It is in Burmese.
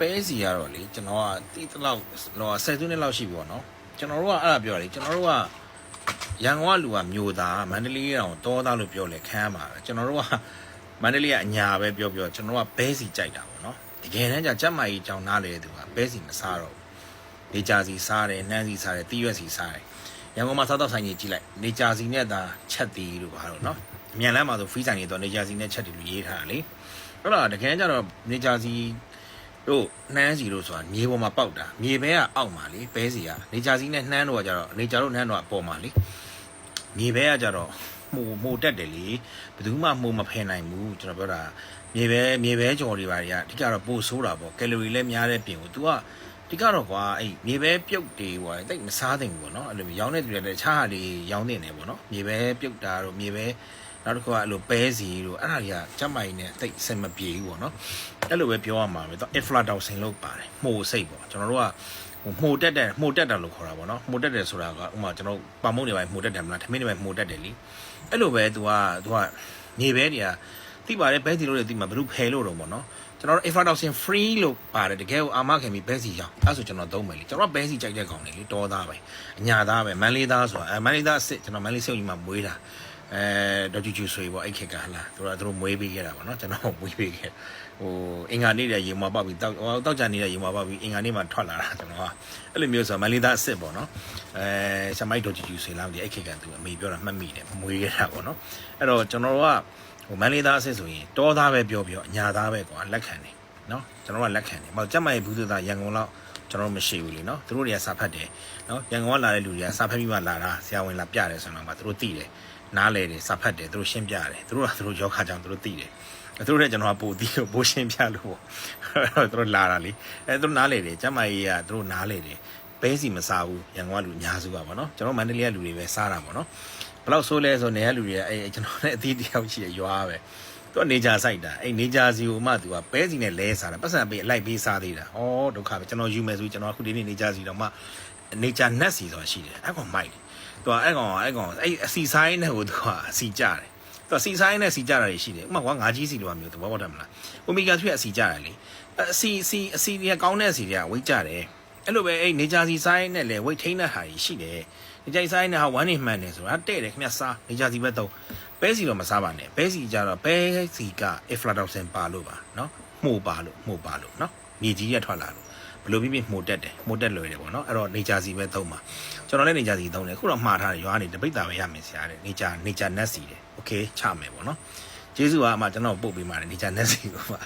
ပဲစီကတော့လေကျွန်တော်ကတိတလောက်တော့ဆယ်စုနှစ်လောက်ရှိပြီပေါ့နော်ကျွန်တော်တို့ကအဲ့ဒါပြောလေကျွန်တော်တို့ကရန်ကုန်ကလူကမျိုးသားမန္တလေးတောင်တောသားလို့ပြောလေခမ်းမှာပဲကျွန်တော်တို့ကမန္တလေးကအညာပဲပြောပြောကျွန်တော်တို့ကပဲစီကြိုက်တာပေါ့နော်တကယ်တမ်းကျကျက်မာကြီးကြောင်နားလေတဲ့သူကပဲစီမစားတော့ဘူးနေကြစီစားတယ်နှမ်းစီစားတယ်တီးရွက်စီစားတယ်ရန်ကုန်မှာစားတော့ဆိုင်ကြီးကြည့်လိုက်နေကြစီနဲ့သာချက်တီးလို့ပါတော့နော်အမြန်လမ်းမှာဆိုဖီးဆိုင်ကြီးတော့နေကြစီနဲ့ချက်တီးလို့ရေးထားတာလေအဲ့တော့တကယ်ကျတော့နေကြစီ တို့နှမ်းစီတို့ဆိုတာမြေပေါ်မှာပေါက်တာမြေဘဲကအောက်မှာလေဘဲစီကနေကြစီနဲ့နှမ်းတော့ကကြတော့နေကြတို့နှမ်းတော့အပေါ်မှာလေမြေဘဲကကြတော့မှုမှုတက်တယ်လေဘယ်သူမှမှုမဖယ်နိုင်ဘူးကျွန်တော်ပြောတာမြေဘဲမြေဘဲကြော်တွေပါတွေကအဓိကတော့ပို့ဆိုးတာပေါ့ကယ်လိုရီလည်းများတဲ့ပြင်ကို तू ကဒီကတော့ကွာအဲ့မြေဘဲပြုတ်တွေဟိုတိတ်မစားသင့်ဘူးပေါ့နော်အဲ့လိုရောင်းတဲ့သူတွေလည်းတခြားဟာတွေရောင်းနေတယ်ပေါ့နော်မြေဘဲပြုတ်တာတို့မြေဘဲ နောက်တစ်ခုကအဲ့လိုပဲစီတို့အဲ့ဒါတွေကကြက်မိုင်နဲ့တိတ်အဆင်မပြေဘူးပေါ့နော်အဲ့လိုပဲပြောရမှာပဲတော့ inflatoxin လို့ပါတယ်မှုစိတ်ပေါ့ကျွန်တော်တို့ကဟိုမှုတက်တယ်မှုတက်တယ်လို့ခေါ်တာပေါ့နော်မှုတက်တယ်ဆိုတာကဥပမာကျွန်တော်ပါမုံတွေပိုင်းမှုတက်တယ်မလားထမင်းတွေပိုင်းမှုတက်တယ်လीအဲ့လိုပဲ तू က तू ကမြေပဲတွေကတိပါတယ်ဘဲစီလို့လည်းတိမှာဘယ်လိုဖယ်လို့တော့ပေါ့နော်ကျွန်တော်တို့ inflatoxin free လို့ပါတယ်တကယ်ကိုအာမခံပြီးဘဲစီရောင်းအဲ့ဆိုကျွန်တော်သုံးမယ်လीကျွန်တော်ကဘဲစီကြိုက်တဲ့ကောင်တွေလीတောသားပဲအညာသားပဲမန်လေးသားဆိုတာအဲမန်လေးသားအစ်စ်ကျွန်တော်မန်လေးစေုပ်ကြီးမှာမွေးတာ အဲဒေါ်ဂျူဂျူဆွေပေါ့အဲ့ခေတ်ကဟလာသူတို့ကသူတို့မွေးပေးခဲ့တာပေါ့နော်ကျွန်တော်မွေးပေးခဲ့ဟိုအင်္ဂါနေ့တည်းရေမွားပေါက်ပြီးတောက်ဟိုတောက်ကြနေတဲ့ရေမွားပေါက်ပြီးအင်္ဂါနေ့မှာထွက်လာတာကျွန်တော်ကအဲ့လိုမျိုးဆိုမန်လေးသားအစ်စ်ပေါ့နော်အဲဆမိုက်ဒေါ်ဂျူဂျူဆွေလာမသိအဲ့ခေတ်ကသူအမေပြောတာမှတ်မိတယ်မွေးခဲ့တာပေါ့နော်အဲ့တော့ကျွန်တော်တို့ကဟိုမန်လေးသားအစ်စ်ဆိုရင်တောသားပဲပြောပြောအညာသားပဲကွာလက်ခံတယ်နော်ကျွန်တော်ကလက်ခံတယ်ဟောကြက်မိုင်ဘူးသသားရန်ကုန်လောက်ကျွန်တော်မရှိဘူးလေနော်သူတို့တွေကစာဖတ်တယ်နော်ရန်ကုန်ကလာတဲ့လူတွေကစာဖတ်ပြီးမှလာတာဆရာဝန်လာပြတယ်ဆိုတော့မှသူတို့သိတယ် နားလေတယ်စာဖတ်တယ်သူတို့ရှင်းပြတယ်သူတို့ကသူတို့ယောဂကြောင့်သူတို့သိတယ်သူတို့လည်းကျွန်တော်ကပို့ပြီးပို့ရှင်းပြလို့ပေါ့သူတို့လာတာလေအဲသူတို့နားလေတယ်ကျမကြီးကသူတို့နားလေတယ်ဘဲစီမစားဘူးရန်ကုန်ကလူအများစုကပေါ့နော်ကျွန်တော်မန္တလေးကလူတွေပဲစားတာပေါ့နော်ဘယ်လောက်ဆိုးလဲဆိုနေရလူတွေကအဲကျွန်တော်လည်းအသီးတယောက်ရှိရရွာပဲသူကနေကြဆိုင်တာအဲ့နေကြစီကိုမှသူကပဲစီနဲ့လဲစားတာပတ်စံပေးအလိုက်ပေးစားသေးတာဩဒုက္ခပဲကျွန်တော်ယူမယ်ဆိုကျွန်တော်အခုဒီနေ့နေကြစီတော့မှ နေကြနှက်စီဆိုတာရှိတယ်အဲ့ကောင်မိုက်တယ်သူကအဲ့ကောင်အဲ့ကောင်အဲ့အစီဆိုင်နဲ့ဟိုသူကအစီကြတယ်သူကစီဆိုင်နဲ့စီကြတာတွေရှိတယ်ဥပမာကွာငါးကြီးစီလိုမျိုးသဘောပေါက်တယ်မလားအိုမီဂါ3ကအစီကြတယ်လေအစီစီအစီတွေကကောင်းတဲ့အစီတွေကဝိတ်ကြတယ်အဲ့လိုပဲအဲ့နေကြစီဆိုင်နဲ့လေဝိတ်ထိန်းတဲ့ဟာကြီးရှိတယ်နေကြစီဆိုင်နဲ့ဟာဝမ်းနေမှန်တယ်ဆိုတာတဲ့တယ်ခင်ဗျစားနေကြစီပဲတော့ပဲစီတော့မစားပါနဲ့ပဲစီကြတော့ပဲစီက aflatoxin ပါလို့ပါနော်မှုပါလို့မှုပါလို့နော်မြေကြီးရထွက်လာလို့ ဘယ်လိုဖြစ်ဖြစ်မှုတက်တယ်မှုတက်လွယ်တယ်ပေါ့နော်အဲ့တော့နေကြစီပဲသုံးပါကျွန်တော်လည်းနေကြစီသုံးတယ်ခုတော့မှားထားတယ်ရွာနေတပိတ်တာပဲရမယ်ဆရာတဲ့နေကြနေကြနက်စီတယ်โอเคချမယ်ပေါ့နော်ကျေးဇူးပါအမကျွန်တော်ပို့ပေးပါတယ်နေကြနက်စီကိုပါ